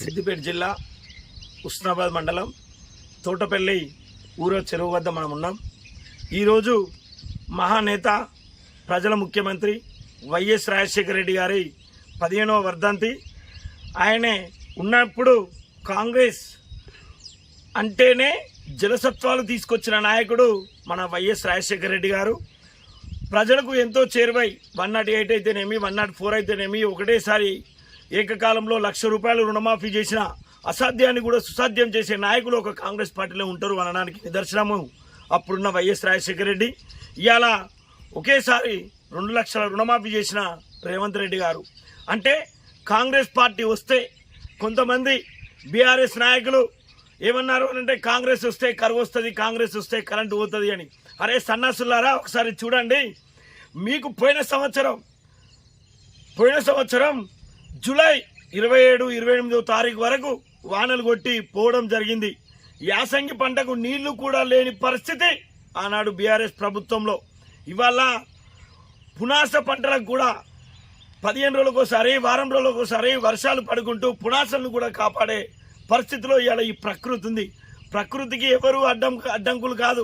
సిద్దిపేట జిల్లా ఉస్నాబాద్ మండలం తోటపల్లి ఊరో చెరువు వద్ద మనం ఉన్నాం. ఈరోజు మహానేత ప్రజల ముఖ్యమంత్రి వైఎస్ రాజశేఖర రెడ్డి గారి పదిహేనవ వర్ధంతి. ఆయనే ఉన్నప్పుడు కాంగ్రెస్ అంటేనే జలసత్వాలు తీసుకొచ్చిన నాయకుడు మన వైఎస్ రాజశేఖర రెడ్డి గారు. ప్రజలకు ఎంతో చేరువై వన్ నాట్ ఎయిట్ అయితేనేమి వన్ నాట్ ఫోర్ అయితేనేమి ఒకటేసారి ఏకకాలంలో లక్ష రూపాయలు రుణమాఫీ చేసిన అసాధ్యాన్ని కూడా సుసాధ్యం చేసే నాయకులు ఒక కాంగ్రెస్ పార్టీలో ఉంటారు అనడానికి నిదర్శనము. అప్పుడున్న వైఎస్ రాజశేఖర రెడ్డి. ఇవాళ ఒకేసారి రెండు లక్షల రుణమాఫీ చేసిన రేవంత్ రెడ్డి గారు. అంటే కాంగ్రెస్ పార్టీ వస్తే కొంతమంది బీఆర్ఎస్ నాయకులు ఏమన్నారు అని అంటే కాంగ్రెస్ వస్తే కరువు వస్తుంది కాంగ్రెస్ వస్తే కరెంటు పోతుంది అని. అరే సన్నాసులారా ఒకసారి చూడండి. మీకు పోయిన సంవత్సరం పోయిన సంవత్సరం జూలై ఇరవై ఏడు ఇరవై ఎనిమిదో తారీఖు వరకు వానలు కొట్టి పోవడం జరిగింది. యాసంగి పంటకు నీళ్ళు కూడా లేని పరిస్థితి ఆనాడు బీఆర్ఎస్ ప్రభుత్వంలో. ఇవాళ పునాస పంటలకు కూడా పదిహేను రోజులకోసారి వారం రోజులకోసారి వర్షాలు పడుకుంటూ పునాసలను కూడా కాపాడే పరిస్థితిలో ఇవాళ ఈ ప్రకృతి ఉంది. ప్రకృతికి ఎవరు అడ్డం అడ్డంకులు కాదు.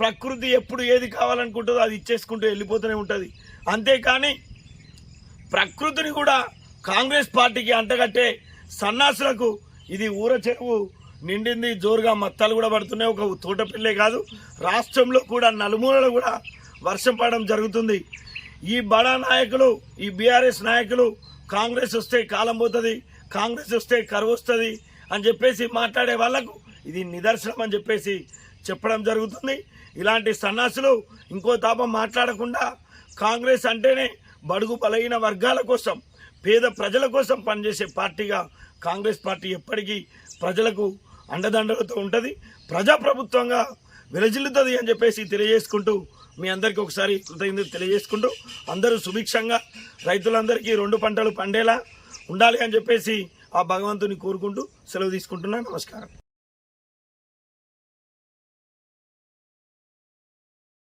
ప్రకృతి ఎప్పుడు ఏది కావాలనుకుంటుందో అది ఇచ్చేసుకుంటూ వెళ్ళిపోతూనే ఉంటుంది. అంతేకాని ప్రకృతిని కూడా కాంగ్రెస్ పార్టీకి అంటగట్టే సన్నాసులకు ఇది ఊర చెరువు నిండింది జోరుగా మత్తాలు కూడా పడుతున్నాయి. ఒక తోటపిల్లే కాదు రాష్ట్రంలో కూడా నలుమూలలో కూడా వర్షం పడడం జరుగుతుంది. ఈ బడా నాయకులు ఈ బీఆర్ఎస్ నాయకులు కాంగ్రెస్ వస్తే కాలం పోతుంది కాంగ్రెస్ వస్తే కరువు వస్తుంది అని చెప్పేసి మాట్లాడే వాళ్ళకు ఇది నిదర్శనం అని చెప్పేసి చెప్పడం జరుగుతుంది. ఇలాంటి సన్నాసులు ఇంకో తాపం మాట్లాడకుండా కాంగ్రెస్ అంటేనే బడుగు బలహీన వర్గాల కోసం పేద ప్రజల కోసం పనిచేసే పార్టీగా కాంగ్రెస్ పార్టీ ఎప్పటికీ ప్రజలకు అండదండలతో ఉంటుంది. ప్రజాప్రభుత్వంగా విరజిల్లుతుంది అని చెప్పేసి తెలియజేసుకుంటూ మీ అందరికీ ఒకసారి కృతజ్ఞత తెలియజేసుకుంటూ అందరూ సుభిక్షంగా రైతులందరికీ రెండు పంటలు పండేలా ఉండాలి అని చెప్పేసి ఆ భగవంతుని కోరుకుంటూ సెలవు తీసుకుంటున్నాను నమస్కారం.